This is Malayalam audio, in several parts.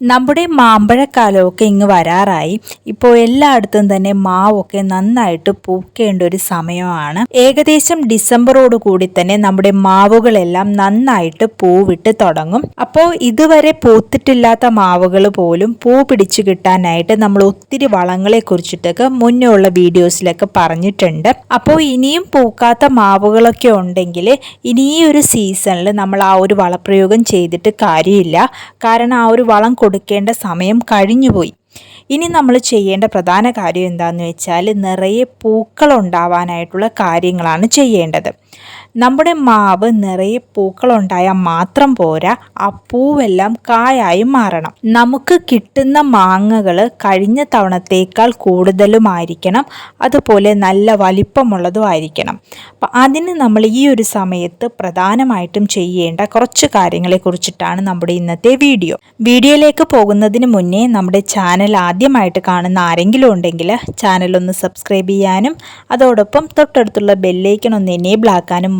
നമ്മുടെ മാമ്പഴക്കാലമൊക്കെ ഇങ്ങ് വരാറായി. ഇപ്പോൾ എല്ലായിടത്തും തന്നെ മാവൊക്കെ നന്നായിട്ട് പൂക്കേണ്ട ഒരു സമയമാണ്. ഏകദേശം ഡിസംബറോട് കൂടി തന്നെ നമ്മുടെ മാവുകളെല്ലാം നന്നായിട്ട് പൂവിട്ട് തുടങ്ങും. അപ്പോൾ ഇതുവരെ പൂത്തിട്ടില്ലാത്ത മാവുകൾ പോലും പൂ പിടിച്ചു കിട്ടാനായിട്ട് നമ്മൾ ഒത്തിരി വളങ്ങളെ കുറിച്ചിട്ടൊക്കെ മുന്നേ ഉള്ള വീഡിയോസിലൊക്കെ പറഞ്ഞിട്ടുണ്ട്. അപ്പോൾ ഇനിയും പൂക്കാത്ത മാവുകളൊക്കെ ഉണ്ടെങ്കിൽ ഇനിയൊരു സീസണിൽ നമ്മൾ ആ ഒരു വളപ്രയോഗം ചെയ്തിട്ട് കാര്യമില്ല. കാരണം ആ ഒരു വളം കൊടുക്കേണ്ട സമയം കഴിഞ്ഞുപോയി. ഇനി നമ്മൾ ചെയ്യേണ്ട പ്രധാന കാര്യം എന്താണെന്ന് വെച്ചാൽ നിറയെ പൂക്കൾ ഉണ്ടാവാനായിട്ടുള്ള കാര്യങ്ങളാണ് ചെയ്യേണ്ടത്. നമ്മുടെ മാവ് നിറയെ പൂക്കളുണ്ടായാൽ മാത്രം പോരാ ആ പൂവെല്ലാം കായായി മാറണം. നമുക്ക് കിട്ടുന്ന മാങ്ങകൾ കഴിഞ്ഞ തവണത്തേക്കാൾ കൂടുതലുമായിരിക്കണം. അതുപോലെ നല്ല വലിപ്പമുള്ളതും ആയിരിക്കണം. അപ്പം അതിന് നമ്മൾ ഈ ഒരു സമയത്ത് പ്രധാനമായിട്ടും ചെയ്യേണ്ട കുറച്ച് കാര്യങ്ങളെ കുറിച്ചിട്ടാണ് നമ്മുടെ ഇന്നത്തെ വീഡിയോ. വീഡിയോയിലേക്ക് പോകുന്നതിന് മുന്നേ നമ്മുടെ ചാനൽ ആദ്യമായിട്ട് കാണുന്ന ആരെങ്കിലും ഉണ്ടെങ്കിൽ ചാനൽ ഒന്ന് സബ്സ്ക്രൈബ് ചെയ്യാനും അതോടൊപ്പം തൊട്ടടുത്തുള്ള ബെല്ലൈക്കൺ ഒന്ന് എനേബിൾ ആക്കാനും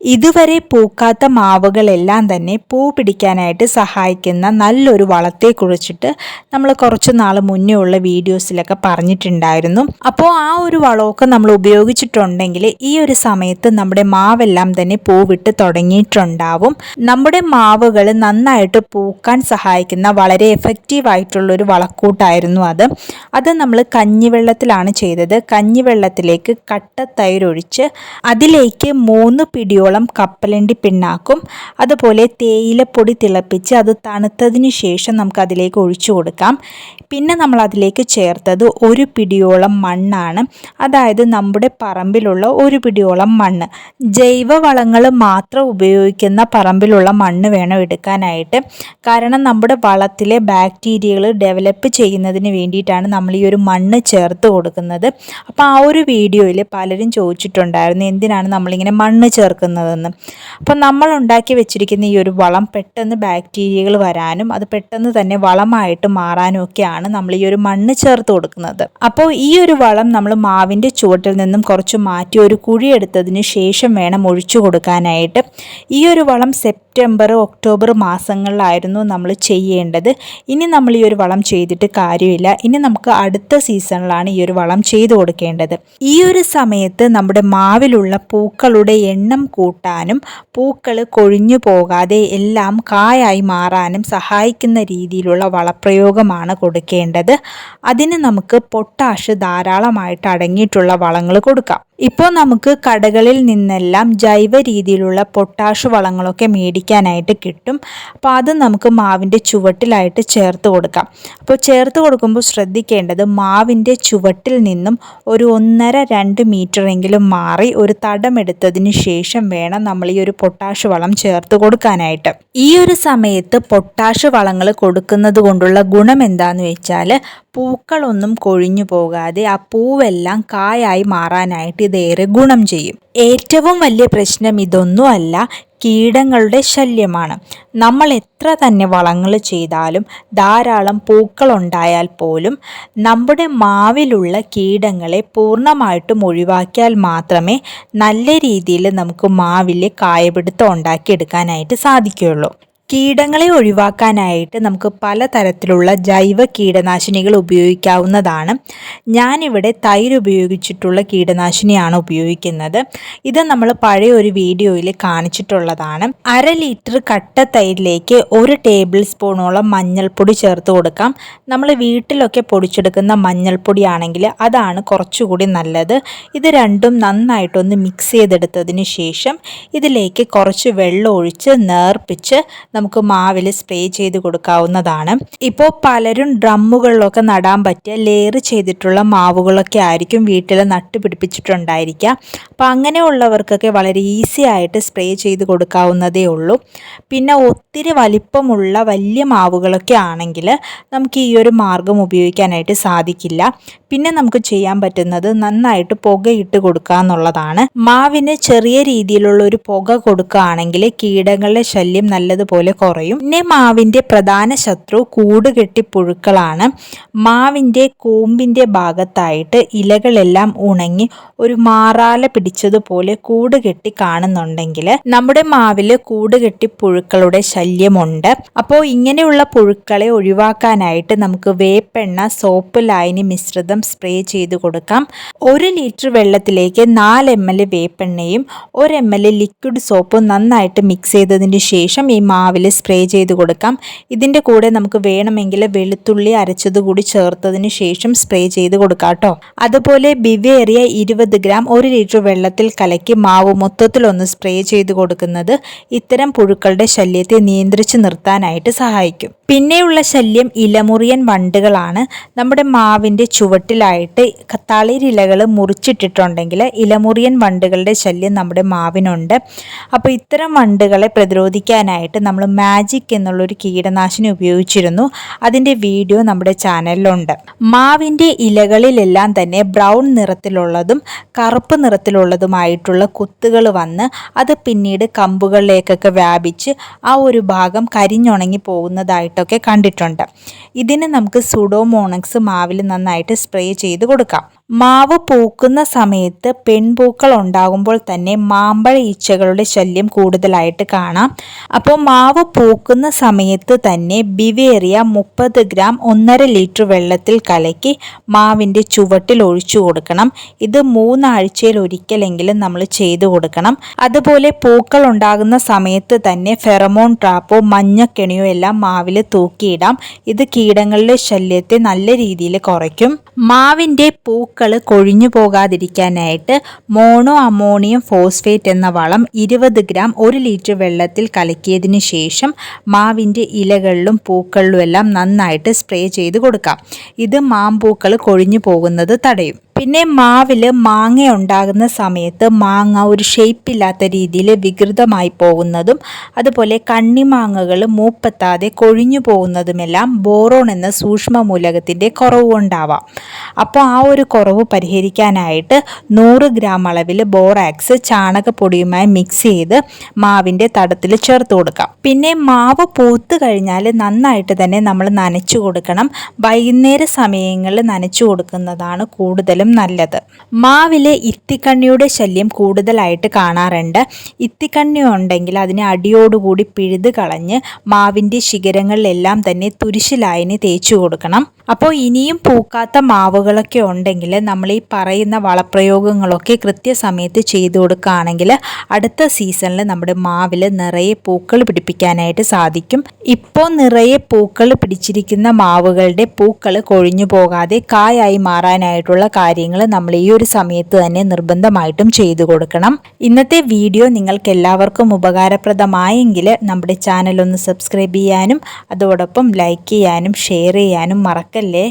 ഇതുവരെ പൂക്കാത്ത മാവുകളെല്ലാം തന്നെ പൂ പിടിക്കാനായിട്ട് സഹായിക്കുന്ന നല്ലൊരു വളത്തെ കുറിച്ചിട്ട് നമ്മൾ കുറച്ച് നാൾ മുന്നേ ഉള്ള വീഡിയോസിലൊക്കെ പറഞ്ഞിട്ടുണ്ടായിരുന്നു. അപ്പോൾ ആ ഒരു വളമൊക്കെ നമ്മൾ ഉപയോഗിച്ചിട്ടുണ്ടെങ്കിൽ ഈ ഒരു സമയത്ത് നമ്മുടെ മാവെല്ലാം തന്നെ പൂവിട്ട് തുടങ്ങിയിട്ടുണ്ടാവും. നമ്മുടെ മാവുകൾ നന്നായിട്ട് പൂക്കാൻ സഹായിക്കുന്ന വളരെ എഫക്റ്റീവ് ആയിട്ടുള്ളൊരു വളക്കൂട്ടായിരുന്നു അത്. അത് നമ്മൾ കഞ്ഞിവെള്ളത്തിലാണ് ചെയ്തത്. കഞ്ഞിവെള്ളത്തിലേക്ക് കട്ട തൈരൊഴിച്ച് അതിലേക്ക് മൂന്ന് പിടിയോളം ധാരാളം കപ്പലണ്ടി പിണ്ണാക്കും. അതുപോലെ തേയിലപ്പൊടി തിളപ്പിച്ച് അത് തണുത്തതിന് ശേഷം നമുക്ക് അതിലേക്ക് ഒഴിച്ചു കൊടുക്കാം. പിന്നെ നമ്മൾ അതിലേക്ക് ചേർത്തത് ഒരു പിടിയോളം മണ്ണാണ്. അതായത് നമ്മുടെ പറമ്പിലുള്ള ഒരു പിടിയോളം മണ്ണ്. ജൈവവളങ്ങൾ മാത്രം ഉപയോഗിക്കുന്ന പറമ്പിലുള്ള മണ്ണ് വേണം എടുക്കാനായിട്ട്. കാരണം നമ്മുടെ വളത്തിലെ ബാക്ടീരിയകൾ ഡെവലപ്പ് ചെയ്യുന്നതിന് വേണ്ടിയിട്ടാണ് നമ്മൾ ഈ ഒരു മണ്ണ് ചേർത്ത് കൊടുക്കുന്നത്. അപ്പോൾ ആ ഒരു വീഡിയോയിൽ പലരും ചോദിച്ചിട്ടുണ്ടായിരുന്നു എന്തിനാണ് നമ്മളിങ്ങനെ മണ്ണ് ചേർക്കുന്നത്? ഉണ്ടാകുന്നതെന്ന് അപ്പം നമ്മൾ ഉണ്ടാക്കി വെച്ചിരിക്കുന്ന ഈ ഒരു വളം പെട്ടെന്ന് ബാക്ടീരിയകൾ വരാനും അത് പെട്ടെന്ന് തന്നെ വളമായിട്ട് മാറാനും ഒക്കെയാണ് നമ്മൾ ഈ ഒരു മണ്ണ് ചേർത്ത് കൊടുക്കുന്നത്. അപ്പോൾ ഈ ഒരു വളം നമ്മൾ മാവിന്റെ ചുവട്ടിൽ നിന്നും കുറച്ച് മാറ്റി ഒരു കുഴിയെടുത്തതിന് ശേഷം വേണം ഒഴിച്ചു കൊടുക്കാനായിട്ട്. ഈ ഒരു വളം സെപ്റ്റംബർ ഒക്ടോബർ മാസങ്ങളിലായിരുന്നു നമ്മൾ ചെയ്യേണ്ടത്. ഇനി നമ്മൾ ഈ ഒരു വളം ചെയ്തിട്ട് കാര്യമില്ല. ഇനി നമുക്ക് അടുത്ത സീസണിലാണ് ഈ ഒരു വളം ചെയ്തു കൊടുക്കേണ്ടത്. ഈ ഒരു സമയത്ത് നമ്മുടെ മാവിലുള്ള പൂക്കളുടെ എണ്ണം കൂട്ടാനും പൂക്കൾ കൊഴിഞ്ഞു പോകാതെ എല്ലാം കായായി മാറാനും സഹായിക്കുന്ന രീതിയിലുള്ള വളപ്രയോഗമാണ് കൊടുക്കേണ്ടത്. അതിന് നമുക്ക് പൊട്ടാഷ് ധാരാളമായിട്ട് അടങ്ങിയിട്ടുള്ള വളങ്ങൾ കൊടുക്കാം. ഇപ്പോൾ നമുക്ക് കടകളിൽ നിന്നെല്ലാം ജൈവ രീതിയിലുള്ള പൊട്ടാഷ് വളങ്ങളൊക്കെ മേടിക്കാനായിട്ട് കിട്ടും. അപ്പോൾ അത് നമുക്ക് മാവിന്റെ ചുവട്ടിലായിട്ട് ചേർത്ത് കൊടുക്കാം. അപ്പോൾ ചേർത്ത് കൊടുക്കുമ്പോൾ ശ്രദ്ധിക്കേണ്ടത് മാവിന്റെ ചുവട്ടിൽ നിന്നും ഒരു ഒന്നര രണ്ട് മീറ്ററെങ്കിലും മാറി ഒരു തടമെടുത്തതിന് ശേഷം വേണം നമ്മൾ ഈ ഒരു പൊട്ടാഷ് വളം ചേർത്ത് കൊടുക്കാനായിട്ട്. ഈ ഒരു സമയത്ത് പൊട്ടാഷ് വളങ്ങൾ കൊടുക്കുന്നത് കൊണ്ടുള്ള ഗുണം എന്താണെന്ന് വെച്ചാൽ പൂക്കളൊന്നും കൊഴിഞ്ഞു പോകാതെ ആ പൂവെല്ലാം കായായി മാറാനായിട്ട് ഇതേറെ ഗുണം ചെയ്യും. ഏറ്റവും വലിയ പ്രശ്നം ഇതൊന്നുമല്ല കീടങ്ങളുടെ ശല്യമാണ്. നമ്മൾ എത്ര തന്നെ വളങ്ങൾ ചെയ്താലും ധാരാളം പൂക്കളുണ്ടായാൽ പോലും നമ്മുടെ മാവിലുള്ള കീടങ്ങളെ പൂർണമായിട്ടും ഒഴിവാക്കിയാൽ മാത്രമേ നല്ല രീതിയിൽ നമുക്ക് മാവിലെ കായപിടുത്തം ഉണ്ടാക്കിയെടുക്കാനായിട്ട് സാധിക്കുകയുള്ളൂ. കീടങ്ങളെ ഒഴിവാക്കാനായിട്ട് നമുക്ക് പലതരത്തിലുള്ള ജൈവ കീടനാശിനികൾ ഉപയോഗിക്കാവുന്നതാണ്. ഞാനിവിടെ തൈര് ഉപയോഗിച്ചിട്ടുള്ള കീടനാശിനിയാണ് ഉപയോഗിക്കുന്നത്. ഇത് നമ്മൾ പഴയ ഒരു വീഡിയോയിൽ കാണിച്ചിട്ടുള്ളതാണ്. അര ലിറ്റർ കട്ട തൈരിലേക്ക് ഒരു ടേബിൾ സ്പൂണോളം മഞ്ഞൾപ്പൊടി ചേർത്ത് കൊടുക്കാം. നമ്മൾ വീട്ടിലൊക്കെ പൊടിച്ചെടുക്കുന്ന മഞ്ഞൾപ്പൊടിയാണെങ്കിൽ അതാണ് കുറച്ചുകൂടി നല്ലത്. ഇത് രണ്ടും നന്നായിട്ടൊന്ന് മിക്സ് ചെയ്തെടുത്തതിന് ശേഷം ഇതിലേക്ക് കുറച്ച് വെള്ളം ഒഴിച്ച് നേർപ്പിച്ച് നമുക്ക് മാവിൽ സ്പ്രേ ചെയ്ത് കൊടുക്കാവുന്നതാണ്. ഇപ്പോൾ പലരും ഡ്രമ്മുകളിലൊക്കെ നടാൻ പറ്റിയ ലെയർ ചെയ്തിട്ടുള്ള മാവുകളൊക്കെ ആയിരിക്കും വീട്ടിൽ നട്ടുപിടിപ്പിച്ചിട്ടുണ്ടായിരിക്കുക അപ്പോൾ അങ്ങനെയുള്ളവർക്കൊക്കെ വളരെ ഈസി ആയിട്ട് സ്പ്രേ ചെയ്ത് കൊടുക്കാവുന്നതേ ഉള്ളൂ. പിന്നെ ഒത്തിരി വലിപ്പമുള്ള വലിയ മാവുകളൊക്കെ ആണെങ്കിൽ നമുക്ക് ഈ ഒരു മാർഗം ഉപയോഗിക്കാനായിട്ട് സാധിക്കില്ല. പിന്നെ നമുക്ക് ചെയ്യാൻ പറ്റുന്നത് നന്നായിട്ട് പുകയിട്ട് കൊടുക്കുക എന്നുള്ളതാണ്. മാവിന് ചെറിയ രീതിയിലുള്ള ഒരു പുക കൊടുക്കുകയാണെങ്കിൽ കീടങ്ങളുടെ ശല്യം നല്ലതുപോലെ പോലെ കുറയും. പിന്നെ മാവിന്റെ പ്രധാന ശത്രു കൂടുകെട്ടി പുഴുക്കളാണ്. മാവിന്റെ കൂമ്പിന്റെ ഭാഗത്തായിട്ട് ഇലകളെല്ലാം ഉണങ്ങി ഒരു മാറാല പിടിച്ചതുപോലെ കൂടുകെട്ടി കാണുന്നുണ്ടെങ്കിൽ നമ്മുടെ മാവിൽ കൂടുകെട്ടി പുഴുക്കളുടെ ശല്യമുണ്ട്. അപ്പോൾ ഇങ്ങനെയുള്ള പുഴുക്കളെ ഒഴിവാക്കാനായിട്ട് നമുക്ക് വേപ്പെണ്ണ സോപ്പ് ലൈനി മിശ്രിതം സ്പ്രേ ചെയ്ത് കൊടുക്കാം. ഒരു ലിറ്റർ വെള്ളത്തിലേക്ക് നാല് എം എൽ വേപ്പെണ്ണയും ഒരു എം എൽ ലിക്വിഡ് സോപ്പും നന്നായിട്ട് മിക്സ് ചെയ്തതിന് ശേഷം ഈ മാവിൽ സ്പ്രേ ചെയ്ത് കൊടുക്കാം. ഇതിന്റെ കൂടെ നമുക്ക് വേണമെങ്കിൽ വെളുത്തുള്ളി അരച്ചത് കൂടി ചേർത്തതിന് ശേഷം സ്പ്രേ ചെയ്ത് കൊടുക്കാം കേട്ടോ. അതുപോലെ ബിവേറിയ ഇരുപത് ഗ്രാം ഒരു ലിറ്റർ വെള്ളത്തിൽ കലക്കി മാവ് മൊത്തത്തിലൊന്ന് സ്പ്രേ ചെയ്ത് കൊടുക്കുന്നത് ഇത്തരം പുഴുക്കളുടെ ശല്യത്തെ നിയന്ത്രിച്ച് നിർത്താനായിട്ട് സഹായിക്കും. പിന്നെയുള്ള ശല്യം ഇലമുറിയൻ വണ്ടുകളാണ്. നമ്മുടെ മാവിന്റെ ചുവട്ടിലായിട്ട് തളിരിലകൾ മുറിച്ചിട്ടിട്ടുണ്ടെങ്കിൽ ഇലമുറിയൻ വണ്ടുകളുടെ ശല്യം നമ്മുടെ മാവിനുണ്ട്. അപ്പോൾ ഇത്തരം വണ്ടുകളെ പ്രതിരോധിക്കാനായിട്ട് നമ്മൾ മാജിക് എന്നുള്ളൊരു കീടനാശിനി ഉപയോഗിച്ചിരുന്നു. അതിന്റെ വീഡിയോ നമ്മുടെ ചാനലിലുണ്ട്. മാവിന്റെ ഇലകളിലെല്ലാം തന്നെ ബ്രൗൺ നിറത്തിലുള്ളതും കറുപ്പ് നിറത്തിലുള്ളതുമായിട്ടുള്ള കുത്തുകൾ വന്ന് അത് പിന്നീട് കമ്പുകളിലേക്കൊക്കെ വ്യാപിച്ച് ആ ഒരു ഭാഗം കരിഞ്ഞുണങ്ങി പോകുന്നതായിട്ടൊക്കെ കണ്ടിട്ടുണ്ട്. ഇതിന് നമുക്ക് സുഡോമോണക്സ് മാവിൽ നന്നായിട്ട് സ്പ്രേ ചെയ്ത് കൊടുക്കാം. മാവ് പൂക്കുന്ന സമയത്ത് പെൺപൂക്കൾ ഉണ്ടാകുമ്പോൾ തന്നെ മാമ്പഴ ഈച്ചകളുടെ ശല്യം കൂടുതലായിട്ട് കാണാം. അപ്പോൾ മാവ് പൂക്കുന്ന സമയത്ത് തന്നെ ബിവേറിയ മുപ്പത് ഗ്രാം ഒന്നര ലിറ്റർ വെള്ളത്തിൽ കലക്കി മാവിന്റെ ചുവട്ടിൽ ഒഴിച്ചു കൊടുക്കണം. ഇത് മൂന്നാഴ്ചയിൽ ഒരിക്കലെങ്കിലും നമ്മൾ ചെയ്തു കൊടുക്കണം. അതുപോലെ പൂക്കൾ ഉണ്ടാകുന്ന സമയത്ത് തന്നെ ഫെറമോൺ ട്രാപ്പോ മഞ്ഞക്കെണിയോ എല്ലാം മാവിൽ തൂക്കിയിടാം. ഇത് കീടങ്ങളുടെ ശല്യത്തെ നല്ല രീതിയിൽ കുറയ്ക്കും. മാവിന്റെ പൂക്കൾ കൊഴിഞ്ഞു പോകാതിരിക്കാനായിട്ട് മോണോ അമോണിയം ഫോസ്ഫേറ്റ് എന്ന വളം ഇരുപത് ഗ്രാം ഒരു ലിറ്റർ വെള്ളത്തിൽ കലക്കിയതിന് ശേഷം മാവിന്റെ ഇലകളിലും പൂക്കളിലും എല്ലാം നന്നായിട്ട് സ്പ്രേ ചെയ്ത് കൊടുക്കാം. ഇത് മാമ്പൂക്കൾ കൊഴിഞ്ഞു പോകുന്നത് തടയും. പിന്നെ മാവിൽ മാങ്ങ ഉണ്ടാകുന്ന സമയത്ത് മാങ്ങ ഒരു ഷേപ്പില്ലാത്ത രീതിയിൽ വികൃതമായി പോകുന്നതും അതുപോലെ കണ്ണിമാങ്ങകൾ മൂപ്പെത്താതെ കൊഴിഞ്ഞു പോകുന്നതുമെല്ലാം ബോറോൺ എന്ന സൂക്ഷ്മ മൂലകത്തിന്റെ കുറവ് ഉണ്ടാവാം അപ്പോൾ ആ ഒരു കുറവ് പരിഹരിക്കാനായിട്ട് നൂറ് ഗ്രാം അളവിൽ ബോറാക്സ് ചാണകപ്പൊടിയുമായി മിക്സ് ചെയ്ത് മാവിന്റെ തടത്തിൽ ചേർത്ത് കൊടുക്കാം. പിന്നെ മാവ് പൂത്ത് കഴിഞ്ഞാൽ നന്നായിട്ട് തന്നെ നമ്മൾ നനച്ചു കൊടുക്കണം. വൈകുന്നേര സമയങ്ങളിൽ നനച്ചു കൊടുക്കുന്നതാണ് കൂടുതലും നല്ലത്. മാവിലെ ഇത്തിക്കണ്ണിയുടെ ശല്യം കൂടുതലായിട്ട് കാണാറുണ്ട്. ഇത്തിക്കണ്ണി ഉണ്ടെങ്കിൽ അതിനെ അടിയോടുകൂടി പിഴുത് കളഞ്ഞ് മാവിന്റെ ശിഖരങ്ങളിലെല്ലാം തന്നെ തുരിശിലായനി തേച്ചു കൊടുക്കണം. അപ്പോൾ ഇനിയും പൂക്കാത്ത മാവുകളൊക്കെ ഉണ്ടെങ്കിൽ നമ്മൾ ഈ പറയുന്ന വളപ്രയോഗങ്ങളൊക്കെ കൃത്യസമയത്ത് ചെയ്തു കൊടുക്കുകയാണെങ്കിൽ അടുത്ത സീസണിൽ നമ്മുടെ മാവിൽ നിറയെ പൂക്കൾ പിടിപ്പിക്കാനായിട്ട് സാധിക്കും. ഇപ്പോൾ നിറയെ പൂക്കൾ പിടിച്ചിരിക്കുന്ന മാവുകളുടെ പൂക്കൾ കൊഴിഞ്ഞു പോകാതെ കായായി മാറാനായിട്ടുള്ള കാര്യങ്ങൾ നമ്മൾ ഈ ഒരു സമയത്ത് തന്നെ നിർബന്ധമായിട്ടും ചെയ്തു കൊടുക്കണം. ഇന്നത്തെ വീഡിയോ നിങ്ങൾക്ക് എല്ലാവർക്കും ഉപകാരപ്രദമായെങ്കിൽ നമ്മുടെ ചാനൽ ഒന്ന് സബ്സ്ക്രൈബ് ചെയ്യാനും അതോടൊപ്പം ലൈക്ക് ചെയ്യാനും ഷെയർ ചെയ്യാനും മറക്കല്ലേ?